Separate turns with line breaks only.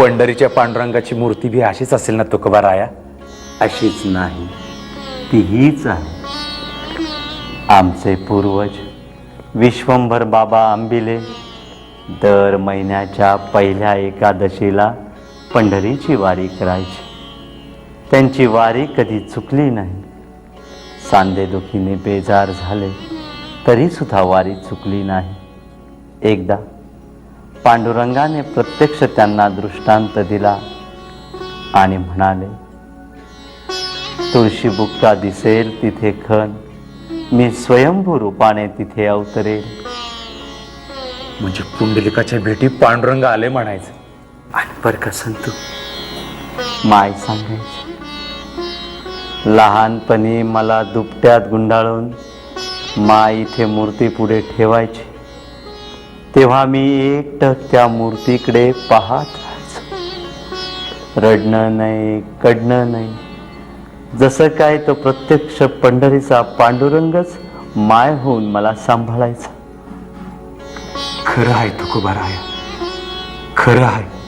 पंढरीच्या पांडुरंगाची मूर्ती बी अशीच असेल ना तुकोबा राया?
अशीच नाही. ती हीच आहे. आमचे पूर्वज विश्वंभर बाबा आंबिले दर महिन्याच्या पहिल्या एकादशीला पंढरीची वारी करायची. त्यांची वारी कधी चुकली नाही. सांधेदुखीने बेजार झाले तरीसुद्धा वारी चुकली नाही. एकदा पांडुरंगाने प्रत्यक्ष त्यांना दृष्टांत दिला आणि म्हणाले तुळशी बुक्का दिसेल तिथे खण मी स्वयंभू रूपाने तिथे अवतरेल.
म्हणजे पुंडलिकाच्या भेटी पांडुरंग आले म्हणायचं.
आणि बर का संतू माय सांगायची. लहानपणी मला दुपट्यात गुंडाळून माय इथे मूर्ती पुढे ठेवायची. तेव्हा मी एकटक त्या मूर्तीकडे पाहत. रडणं नाही कडणं नाही. जसं काय तो प्रत्यक्ष पंढरीचा पांडुरंगच माय होऊन मला सांभाळायचा.
खरं आहे तुकोबाराया. खरं आहे.